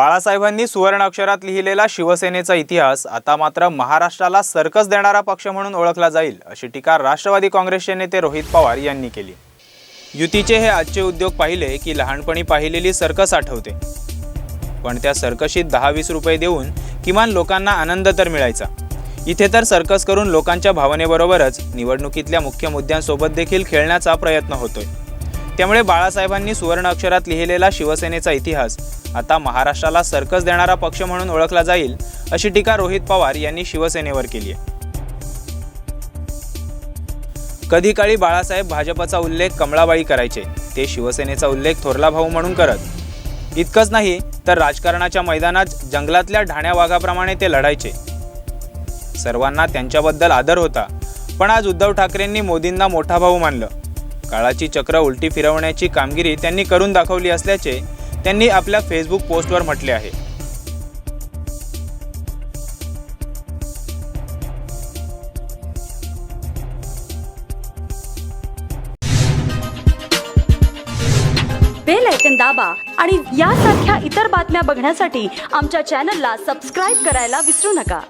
बाळासाहेबांनी सुवर्ण अक्षरात लिहिलेला शिवसेनेचा इतिहास आता मात्र महाराष्ट्राला सर्कस देणारा पक्ष म्हणून ओळखला जाईल अशी टीका राष्ट्रवादी काँग्रेसचे नेते रोहित पवार यांनी केली. युतीचे हे आजचे उद्योग पाहिले की लहानपणी पाहिलेली सर्कस आठवते. पण त्या सर्कशीत दहा वीस रुपये देऊन किमान लोकांना आनंद तर मिळायचा. इथे तर सर्कस करून लोकांच्या भावनेबरोबरच निवडणुकीतल्या मुख्य मुद्द्यांसोबत देखील खेळण्याचा प्रयत्न होतोय. त्यामुळे बाळासाहेबांनी सुवर्ण अक्षरात लिहिलेला शिवसेनेचा इतिहास आता महाराष्ट्राला सर्कस देणारा पक्ष म्हणून ओळखला जाईल अशी टीका रोहित पवार यांनी शिवसेनेवर केली आहे. कधी काळी बाळासाहेब भाजपचा उल्लेख कमळाबाई करायचे ते शिवसेनेचा उल्लेख थोरला भाऊ म्हणून करत. इतकंच नाही तर राजकारणाच्या मैदानात जंगलातल्या ढाण्या वाघाप्रमाणे ते लढायचे. सर्वांना त्यांच्याबद्दल आदर होता पण आज उद्धव ठाकरेंनी मोदींना मोठा भाऊ मानलं. काळाची चक्र उलटी फिरवण्याची कामगिरी त्यांनी करून दाखवली असल्याचे त्यांनी आपल्या फेसबुक पोस्टवर म्हटले आहे. बेल ऐकन दाबा आणि यासारख्या इतर बातम्या बघण्यासाठी आमच्या चॅनलला सबस्क्राईब करायला विसरू नका.